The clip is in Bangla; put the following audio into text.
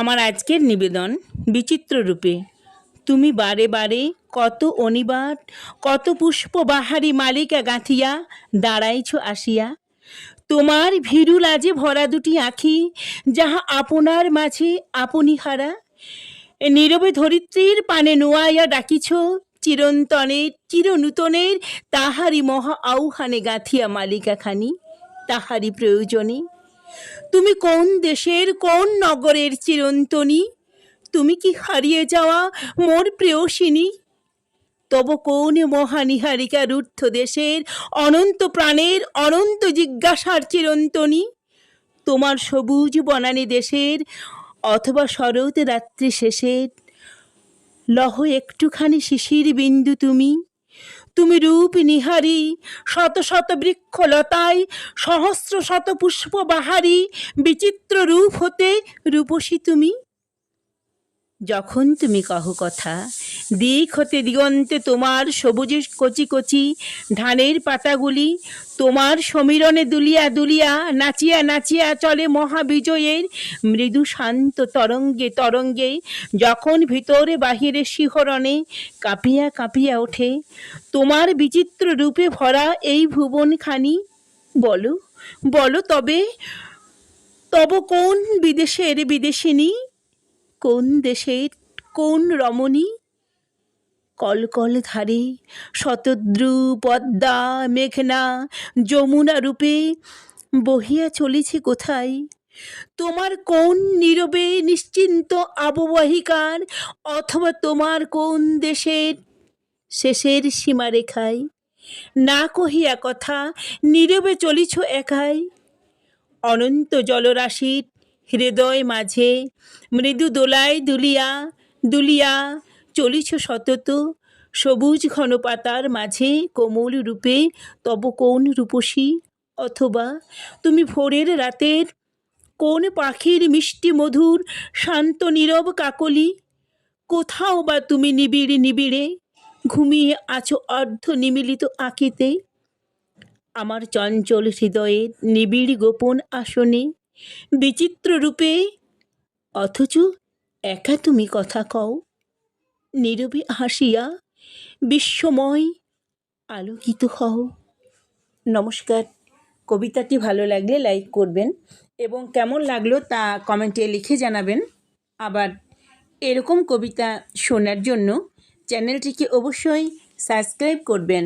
আমার আজকের নিবেদন বিচিত্র রূপে তুমি বারে বারে কত অনিবার কত পুষ্পবাহারী মালিকা গাঁথিয়া দাঁড়াইছ আসিয়া। তোমার ভীরু লাজে ভরা দুটি আঁখি, যাহা আপনার মাঝে আপনি হারা নীরবে ধরিত্রীর পানে নোয়াইয়া ডাকিছ চিরন্তনের চিরনূতনের তাহারি মহা আউহানে গাঁথিয়া মালিকাখানি তাহারি প্রয়োজনে। তুমি কোন দেশের, কোন নগরের চিরন্তনী? তুমি কি হারিয়ে যাওয়া মোর প্রেয়সিনী? তব কোন মহানিহারিকা রুদ্ধ দেশের, অনন্ত প্রাণের, অনন্ত জিজ্ঞাসার চিরন্তনী? তোমার সবুজ বনানী দেশের অথবা শরৎ রাত্রি শেষের, লহ একটুখানি শিশির বিন্দু তুমি? তুমি রূপ নিহারি, শত শত বৃক্ষলতায়, সহস্র শত পুষ্প বাহারি, বিচিত্র রূপ হতে রূপসী তুমি? যখন তুমি কহ কথা দিক হতে দিগন্তে তোমার সবুজের কচি কচি ধানের পাতাগুলি তোমার সমীরণে দুলিয়া দুলিয়া নাচিয়া নাচিয়া চলে মহাবিজয়ের মৃদু শান্ত তরঙ্গে তরঙ্গে যখন ভিতরে বাহিরে শিহরণে কাঁপিয়া কাঁপিয়া ওঠে। তোমার বিচিত্র রূপে ভরা এই ভুবনখানি, বলো বলো তবে, তব কোন বিদেশের বিদেশিনী, কোন দেশের কোন রমণী? কলকল ধারে শতদ্রু পদ্মা মেঘনা যমুনা রূপে বহিয়া চলেছে কোথায়? তোমার কোন নীরবে নিশ্চিন্ত আববাহিকার অথবা তোমার কোন দেশের শেষের সীমারেখায়? না কহিয়া কথা, নীরবে চলিছ একাই। অনন্ত জলরাশির হৃদয় মাঝে মৃদু দোলায় দুলিয়া দুলিয়া চলিছ সতত। সবুজ ঘন পাতার মাঝে কোমল রূপে তব কোন রূপসী? অথবা তুমি ভোরের রাতের কোন পাখির মিষ্টি মধুর শান্ত নীরব কাকলি? কোথাও বা তুমি নিবিড় নিবিড়ে ঘুমিয়ে আছো অর্ধ নিমিলিত আঁকিতে? আমার চঞ্চল হৃদয়ের নিবিড় গোপন আসনে বিচিত্র রূপে। অথচ একা তুমি কথা কও। নীরবে হাসিয়া বিশ্বময় আলোকিত হও। নমস্কার। কবিতাটি ভালো লাগলে লাইক করবেন এবং কেমন লাগল তা কমেন্টে লিখে জানাবেন। আবার এরকম কবিতা শোনার জন্য চ্যানেলটিকে অবশ্যই সাবস্ক্রাইব করবেন।